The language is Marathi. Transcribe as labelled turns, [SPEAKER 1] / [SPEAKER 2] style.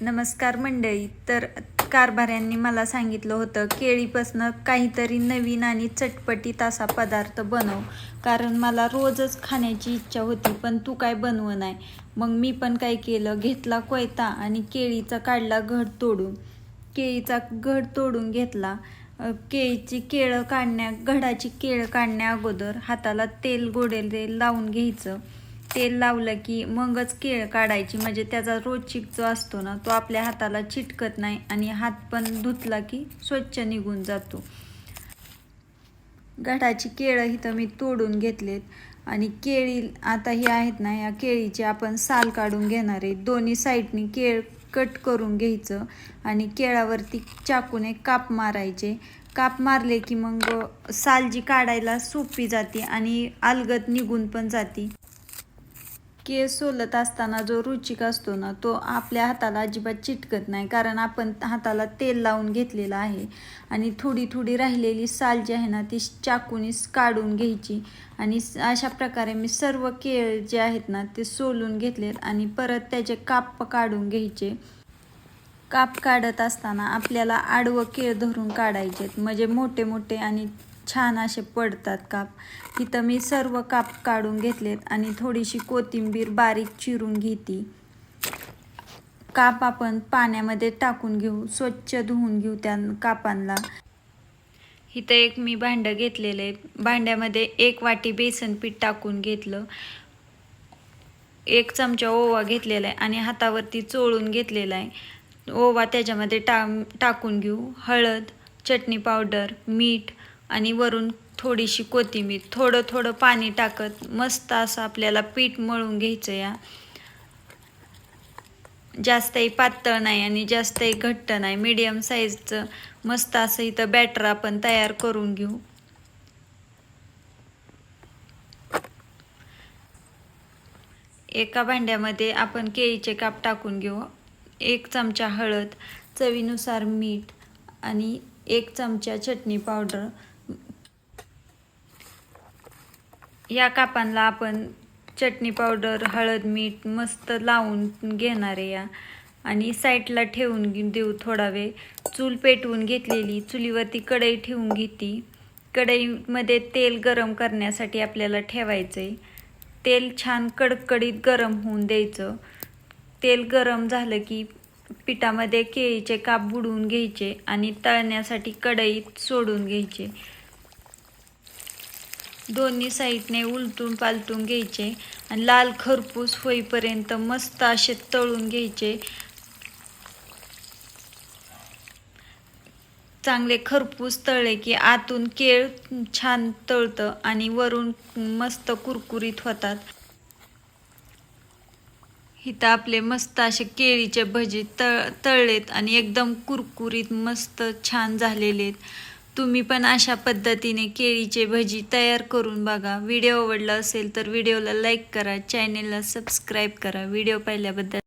[SPEAKER 1] नमस्कार मंडळी. तर कारभाऱ्यांनी मला सांगितलं होतं केळीपासनं काहीतरी नवीन आणि चटपटीत असा पदार्थ बनव. कारण मला रोजच खाण्याची इच्छा होती पण तू काय बनव नाही मग मी पण काय केलं घेतला कोयता आणि केळीचा काढला घड तोडून. केळीचा घड तोडून घेतला. केळीची केळं काढण्या घडाची केळं काढण्या अगोदर हाताला तेल गोडेल लावून घ्यायचं. तेल लावलं की मगच केळ काढायची. म्हणजे त्याचा रोजचिक जो असतो ना तो आपल्या हाताला चिटकत नाही आणि हात पण धुतला की स्वच्छ निघून जातो. गटाची केळं इथं मी तोडून घेतलेत. आणि केळी आता ही आहेत ना या केळीची आपण साल काढून घेणार आहे. दोन्ही साईडनी केळ कट करून घ्यायचं आणि केळावरती चाकूने काप मारायचे. काप मारले की मग साल जी काढायला सोपी जाते आणि अलगद निघून पण जाते. केस सोलत असताना जो रुचिक असतो ना तो आपल्या हाताला अजिबात चिटकत नाही. कारण आपण हाताला तेल लावून घेतलेलं आहे आणि थोडी थोडी राहिलेली साल जी आहे ना ती चाकूनीच काढून घ्यायची. आणि अशा प्रकारे मी सर्व केळ जे आहेत ना ते सोलून घेतलेत आणि परत त्याचे काप काढून घ्यायचे. काप काढत असताना आपल्याला आडवं केळ धरून काढायचे म्हणजे मोठे मोठे आणि छान असे पडतात काप. इथं मी सर्व काप काढून घेतलेत आणि थोडीशी कोथिंबीर बारीक चिरून घेते. काप आपण पाण्यामध्ये टाकून घेऊ स्वच्छ धुवून घेऊ त्या कापांना. इथं एक मी भांडं घेतलेलं आहे. भांड्यामध्ये एक वाटी बेसन पीठ टाकून घेतलं. एक चमचा ओवा घेतलेला आहे आणि हातावरती चोळून घेतलेला आहे. ओवा त्याच्यामध्ये टा टाकून घेऊ. हळद चटणी पावडर मीठ आणि वरून थोडीशी कोथिंबीर थोडं थोडं पाणी टाकत मस्त असं आपल्याला पीठ मळून घ्यायचं या जास्तही पातळ नाही आणि जास्तही घट्ट नाही. मीडियम साईजचं मस्त असं इथं बॅटर आपण तयार करून घेऊ. एका भांड्यामध्ये आपण केळीचे काप टाकून घेऊ. एक चमचा हळद चवीनुसार मीठ आणि एक चमचा चटणी पावडर. या कापांना आपण चटणी पावडर हळद मीठ मस्त लावून घेणार आहे या. आणि साईडला ठेवून घे- देऊ थोडा वेळ. चूल पेटवून घेतलेली चुलीवरती कढई ठेवून घेती. कढईमध्ये तेल गरम करण्यासाठी आपल्याला ठेवायचं आहे तेल छान कडकडीत गरम होऊन द्यायचं. तेल गरम झालं की पिठामध्ये केळीचे काप बुडवून घ्यायचे आणि तळण्यासाठी कढईत सोडून घ्यायचे. दोन्ही साईडने उलटून पालटून घ्यायचे आणि लाल खरपूस होईपर्यंत मस्त असे तळून घ्यायचे. चांगले खरपूस तळले की आतून केळ छान तळतं आणि वरून मस्त कुरकुरीत होतात. इथं आपले मस्त असे केळीचे भजी तळ तळलेत आणि एकदम कुरकुरीत मस्त छान झालेले आहेत. तुम्ही पण अशा पद्धतीने केळीचे भजी तयार करून बघा. व्हिडिओ आवडला असेल तर व्हिडिओला लाईक करा चॅनेलला सबस्क्राईब करा. व्हिडिओ पाहिल्याबद्दल